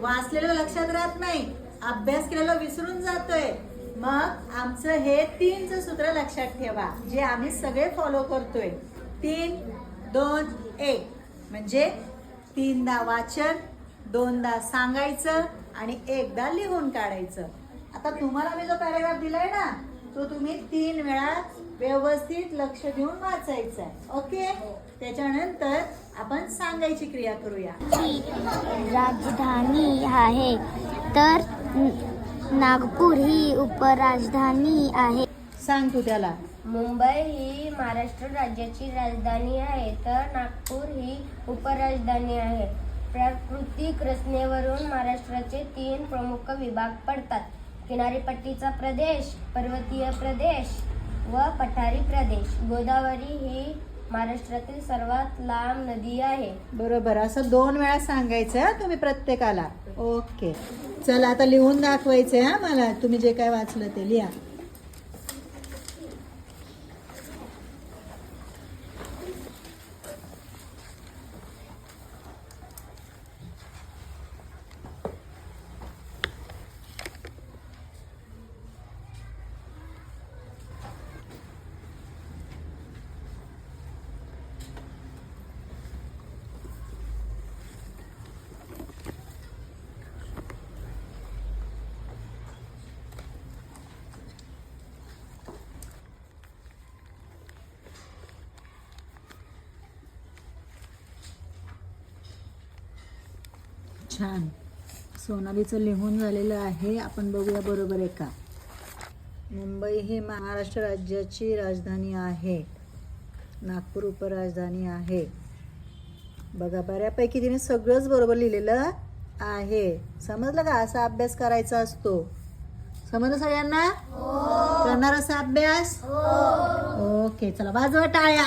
वाचलेलं लक्षात राहत नाही. अभ्यास केलेला विसरून जातोय. मग आमचं हे तीनचं सूत्र लक्षात ठेवा जे आम्ही सगळे फॉलो करतोय. तीन दोन एक. म्हणजे तीनदा वाचन दोनदा सांगायचं आणि एकदा लिहून काढायचं. आता तुम्हाला मी जो पॅरेग्राफ दिलाय ना तो तुम्ही तीन वेळा व्यवस्थित लक्ष देऊन वाचायचा आहे ओके? त्याच्यानंतर आपण सांगायची क्रिया करूया. राजधानी आहे तर नागपूर ही उपराजधानी आहे. सांग तू त्याला. मुंबई ही महाराष्ट्र राज्याची राजधानी आहे तर नागपूर ही उपराजधानी आहे. प्राकृतिक रचनेवरून महाराष्ट्राचे तीन प्रमुख विभाग पडतात. किनारीपट्टीचा प्रदेश पर्वतीय प्रदेश व पठारी प्रदेश. गोदावरी ही महाराष्ट्रातील सर्वात लांब नदी आहे. बरोबर असं दोन वेळा सांगायचं हा तुम्ही प्रत्येकाला. ओके. चला आता लिहून दाखवायचंय हा मला. तुम्ही जे काय वाचलं ते लिहा. छान. सोनालीचं लिहून झालेलं आहे. आपण बघूया बरोबर आहे का मुंबई ही महाराष्ट्र राज्याची राजधानी आहे. नागपूर उपराजधानी आहे. बघा बऱ्यापैकी तिने सगळंच बरोबर लिहिलेलं आहे. समजलं का? असा अभ्यास करायचा असतो. समजलं सगळ्यांना? करणार असा अभ्यास? ओके चला वाजवा टाळ्या.